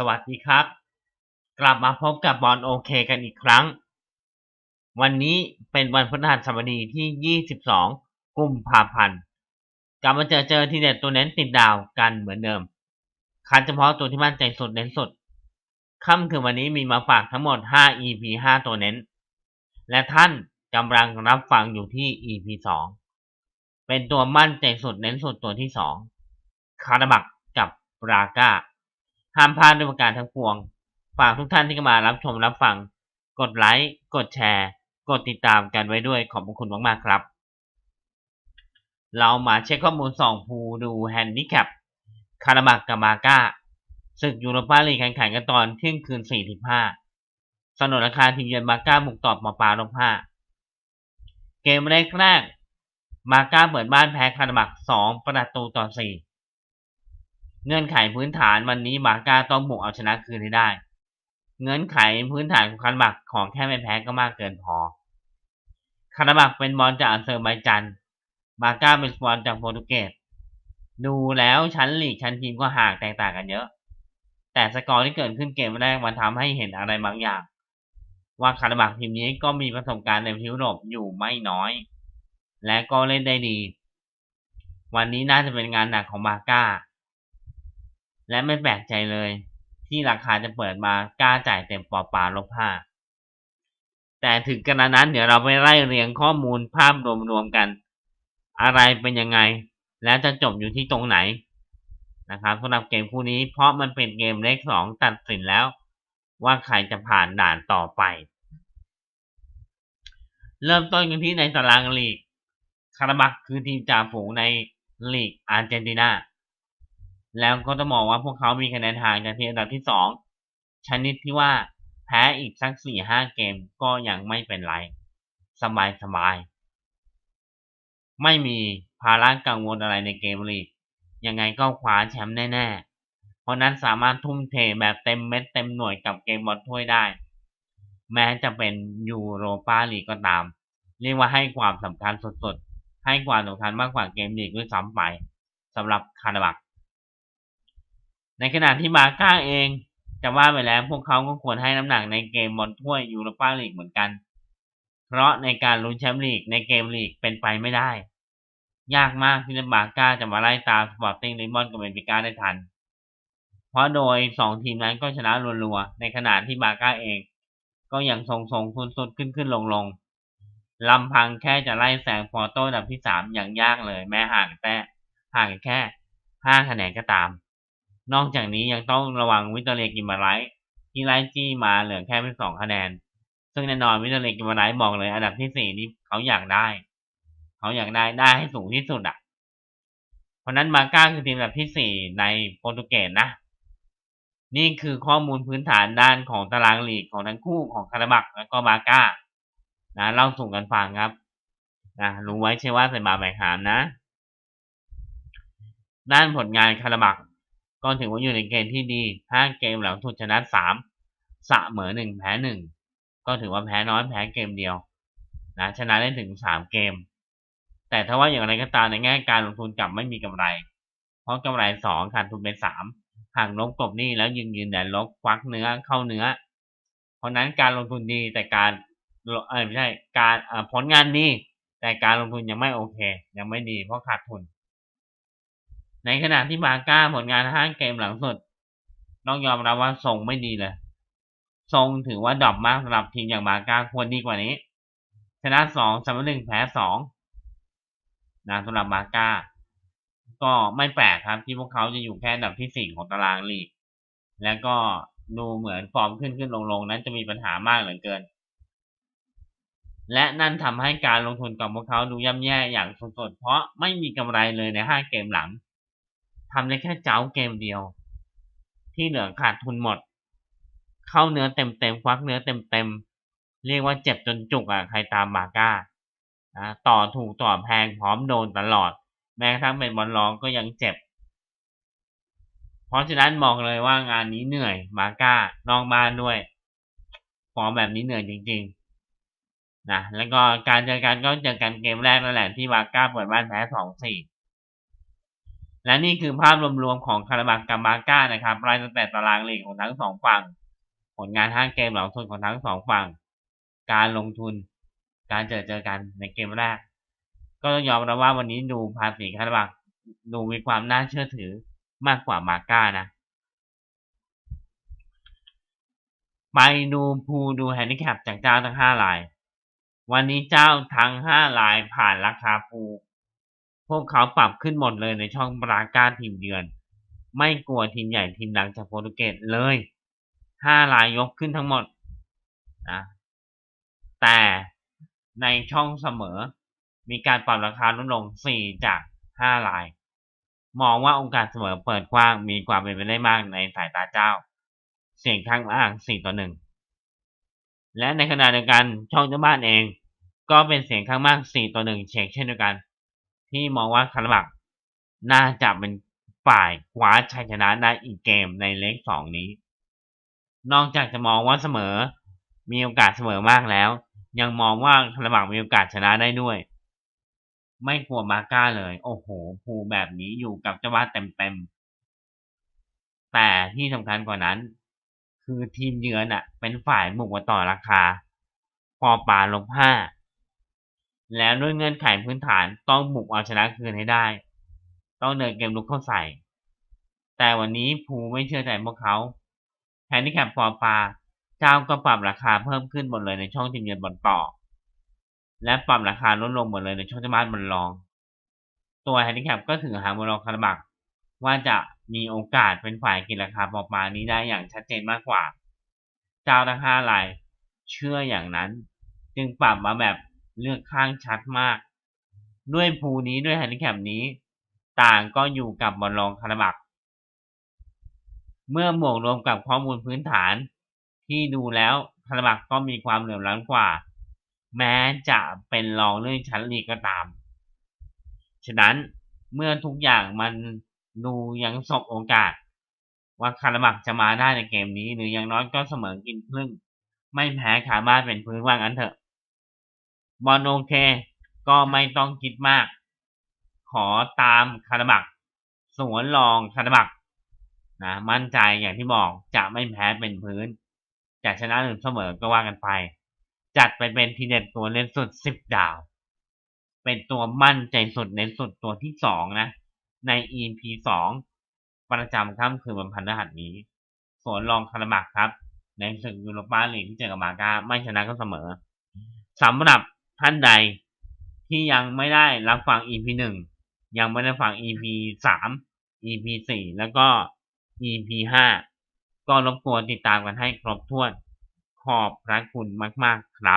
สวัสดีครับ กลับมาพบกับบอลโอเคกันอีกครั้ง วันนี้เป็นวันพฤหัสบดีที่ 22 กุมภาพันธ์กลับมาเจอเจอทีเด็ดตัวเน้นติดดาวกันเหมือนเดิม คัดเฉพาะตัวที่มั่นใจสุดเน้นสุด ค่ำคืนวันนี้มีมาฝากทั้งหมด 5 EP 5 ตัวเน้น และท่านกำลังรับฟังอยู่ที่ EP 2 เป็นตัวมั่นใจสุดเน้นสุดตัวที่ 2 คาราบักกับปราก้า ห้ามพลาดด้วยประการทั้งปวง ฝากทุกท่านที่เข้ามารับชมรับฟัง กดไลค์ กดแชร์ กดติดตามกันไว้ด้วยขอบคุณมากๆครับ เรามาเช็คข้อมูลสองภูดูแฮนดิแคปคาราบักกับมาก้าศึกยูโรปาลีกแข่งขันกันตอนเที่ยงคืน 45 สนนราคาทีมเยือนมาก้าบุกตอบมาปาลบ5เกมแรกแรกมาก้าเปิดบ้านแพ้คาราบัก2ประตูต่อ4 เงื่อนไขพื้นฐานวันนี้มาก้าต้องบุกเอาชนะคืนให้ได้ เงื่อนไขพื้นฐานของคาราบักของแค่ไม่แพ้ก็มากเกินพอคาราบักเป็นบอลจากอัลเซอร์ไบจันมาก้าเป็นบอลจากโปรตุเกสดูแล้วชั้นลีกชั้นทีมก็ห่างแตกต่างกันเยอะ แต่สกอร์ที่เกิดขึ้นเกมแรกมันทำให้เห็นอะไรบางอย่าง ว่าคาราบักทีมนี้ก็มีประสบการณ์ในยุโรปอยู่ไม่น้อย และก็เล่นได้ดี วันนี้น่าจะเป็นงานหนักของมาก้า และไม่แปลกใจเลย ที่ราคาจะเปิดมากล้าจ่ายเต็มปอปาลบห้าแต่ถึงกระนั้นเดี๋ยวเราไปไล่เรียงข้อมูลภาพรวมๆกัน อะไรเป็นยังไง และจะจบอยู่ที่ตรงไหนนะครับสำหรับเกมคู่นี้เพราะมันเป็นเกมเลขสองตัดสินแล้ว ว่าใครจะผ่านด่านต่อไป เริ่มต้นกันที่ในตารางลีกคาราบักคือทีมจ่าฝูงในลีกอาร์เจนตินา แล้วก็ต้องมองว่าพวกเขามีคะแนนห่างจากทีมอันดับที่สองชนิดที่ว่าแพ้อีกสักสี่ห้าเกมก็ยังไม่เป็นไร สบายสบาย ไม่มีภาระกังวลอะไรในเกมลีกยังไงก็คว้าแชมป์แน่ ๆ เพราะนั้นสามารถทุ่มเทแบบเต็มเม็ดเต็มหน่วยกับเกมบอลถ้วยได้ แม้จะเป็นยูโรปาลีกก็ตาม เรียกว่าให้ความสำคัญสุดๆ ให้ความสำคัญมากกว่าเกมลีกด้วยซ้ำไปสำหรับคาราบัก ในขณะที่บาก้าเองจะว่าไปแล้วพวกเขาก็ควรให้น้ำหนักในเกมบอลถ้วยยูโรปาลีกเหมือนกัน เพราะในการลุ้นแชมป์ลีกในเกมลีกเป็นไปไม่ได้ ยากมากที่บาก้าจะมาไล่ตามสปอร์ติ้งลิมอนกับเบนฟิก้าได้ทัน เพราะโดยสองทีมนั้นก็ชนะรัวๆในขณะที่บาก้าเอง ก็ยังทรงๆทุนๆขึ้นขึ้นลงลงลำพังแค่จะไล่แซงฟอโต้ดับที่สามอย่างยากเลย แม้ห่างแต่ห่างแค่ห้าคะแนนก็ตาม นอกจากนี้ยังต้องระวังวิตเตอร์เรกิมาไลท์ที่ไล่จี้มาเหลือแค่เป็นสองคะแนน ซึ่งแน่นอนวิตเตอร์เรกิมาไลท์บอกเลย อันดับที่สี่นี้เขาอยากได้ เขาอยากได้ได้ให้สูงที่สุดอะ เพราะนั้นมาก้าคือทีมอันดับที่สี่ในโปรตุเกสนะ นี่คือข้อมูลพื้นฐานด้านของตารางลีกของทั้งคู่ของคาราบักและก็มาก้านะเล่าสู่กันฟังครับนะรู้ไว้ใช่ว่าใส่บาแบกหามนะ ด้านผลงานคาราบัก ก็ถือว่าอยู่ในเกณฑ์ที่ดี 5 เกมหลังสุดชนะ 3 เสมอ 1 แพ้ 1 ก็ถือว่าแพ้น้อยแพ้เกมเดียวนะชนะได้ถึง 3 เกม แต่ถ้าว่าอย่างไรก็ตามในแง่การลงทุนกลับไม่มีกำไร เพราะกำไร 2 ขาดทุนไป 3ห่างลบกบหนี้แล้วยืนยืนแดนลบควักเนื้อเข้าเนื้อ เพราะนั้นการลงทุนดีแต่การไม่ใช่การผลงานดีแต่การลงทุนยังไม่โอเค ยังไม่ดีเพราะขาดทุน ในขณะที่บาก้าผลงานห้าเกมหลังสุดต้องยอมรับว่าทรงไม่ดีเลยทรงถือว่าดรอปมากสำหรับทีมอย่างบาก้าควรดีกว่านี้ ชนะสองเสมอหนึ่งแพ้สองนะสำหรับบาก้า ก็ไม่แปลกครับที่พวกเขาจะอยู่แค่อันดับที่สี่ของตารางลีก แล้วก็ดูเหมือนฟอร์มขึ้นขึ้นลงลงนั้นจะมีปัญหามากเหลือเกิน และนั่นทำให้การลงทุนของพวกเขาดูย่ำแย่อย่างสุดๆเพราะไม่มีกำไรเลยในห้าเกมหลัง ทำได้แค่เจ้าเกมเดียว ที่เหลือขาดทุนหมด เข้าเนื้อเต็มๆควักเนื้อเต็มๆเรียกว่าเจ็บจนจุกอะใครตามบาก้าต่อถูกต่อแพงพร้อมโดนตลอด แม้กระทั่งเป็นบอลรองก็ยังเจ็บ เพราะฉะนั้นบอกเลยว่างานนี้เหนื่อยมาก้านอกบ้านด้วยฟอร์มแบบนี้เหนื่อยจริงๆนะแล้วก็การเจอกันก็เจอกันเกมแรกนั่นแหละที่มาก้าเปิดบ้านแพ้สองสี่ และนี่คือภาพรวมๆของคาราบักกับบาก้านะครับรายตั้งแต่ตารางลีกของทั้งสองฝั่ง ผลงาน5เกมหลังสุดของทั้งสองฝั่ง การลงทุน การเจอเจอกันในเกมแรก ก็ต้องยอมรับว่าวันนี้ดูภาษีคาราบักดูมีความน่าเชื่อถือมากกว่าบาก้านะ ไปดูพูดูแฮนดิแคปจากเจ้าทั้ง5ราลาย วันนี้เจ้าทั้ง5รายผ่านราคาพู พวกเขาปรับขึ้นหมดเลยในช่องบราก้าทีมเยือน ไม่กลัวทีมใหญ่ทีมดังจากโปรตุเกสเลย5รายยกขึ้นทั้งหมดนะแต่ในช่องเสมอ มีการปรับราคาลดลง 4 จาก 5 ราย มองว่าโอกาสเสมอเปิดกว้างมีความเป็นไปได้มากในสายตาเจ้า เสียงข้างมาก4ต่อ1และในขณะเดียวกันช่องเจ้าบ้านเอง ก็เป็นเสียงข้างมาก 4 ต่อ1เช็คเช่นเดียวกัน ที่มองว่าคาราบักน่าจะเป็นฝ่ายคว้าชัยชนะได้อีกเกมในเลขสองนี้ นอกจากจะมองว่าเสมอ มีโอกาสเสมอมากแล้ว ยังมองว่าคาราบักมีโอกาสชนะได้ด้วย ไม่กลัวมาก้าเลย โอ้โหภูแบบนี้อยู่กับเจ้าบ้านเต็มๆ แต่ที่สำคัญกว่านั้น คือทีมเยือนอะเป็นฝ่ายบุกมาต่อราคา พอปาลบห้า แล้วด้วยเงื่อนไขพื้นฐานต้องบุกเอาชนะคืนให้ได้ ต้องเดินเกมลุกเข้าใส่ แต่วันนี้ภูไม่เชื่อใจพวกเขาแฮนดิแคปปอปาเจ้าก็ปรับราคาเพิ่มขึ้นหมดเลยในช่องทีมเยือนบอลต่อ และปรับราคาลดลงหมดเลยในช่องเจ้าบ้านบอลรอง ตัวแฮนดิแคปก็ถึงหางบอลรองคาราบักว่าจะมีโอกาสเป็นฝ่ายกินราคาปอปานี้ได้อย่างชัดเจนมากกว่า เจ้าทั้งห้ารายเชื่ออย่างนั้น จึงปรับมาแบบ เลือกข้างชัดมาก ด้วยภูนี้ด้วยแฮนดิแคปนี้ ต่างก็อยู่กับบอลรองคาราบัก เมื่อบวกรวมกับข้อมูลพื้นฐาน ที่ดูแล้วคาราบักก็มีความเหลื่อมล้ำกว่า แม้จะเป็นรองเรื่องชั้นลีกก็ตาม ฉะนั้นเมื่อทุกอย่างมันดูยังสบโอกาส ว่าคาราบักจะมาได้ในเกมนี้ หรืออย่างน้อยก็เสมอกินครึ่ง ไม่แพ้ขาบ้าเป็นพื้นว่างอันเถอะ บอลโอเค ก็ไม่ต้องคิดมาก ขอตามคาราบัก สวนรองคาราบักนะมั่นใจอย่างที่บอกจะไม่แพ้เป็นพื้น จะชนะหรือเสมอก็ว่ากันไป จัดไปเป็นทีเด็ดตัวเล่นสุดสิบดาว เป็นตัวมั่นใจสุดเน้นสุดตัวที่สองนะ ใน EP สองประจำค่ำคืนวันพฤหัสนี้ สวนรองคาราบักครับ ในศึกยูโรปาลีกที่เจอกับมาก้าไม่ชนะก็เสมอสำหรับ ท่านใดที่ยังไม่ได้รับฟัง EP หนึ่งยังไม่ได้ฟัง EP สาม EP สี่แล้วก็ EP ห้าก็รบกวนติดตามกันให้ครบถ้วน ขอบพระคุณมาก ๆ ครับ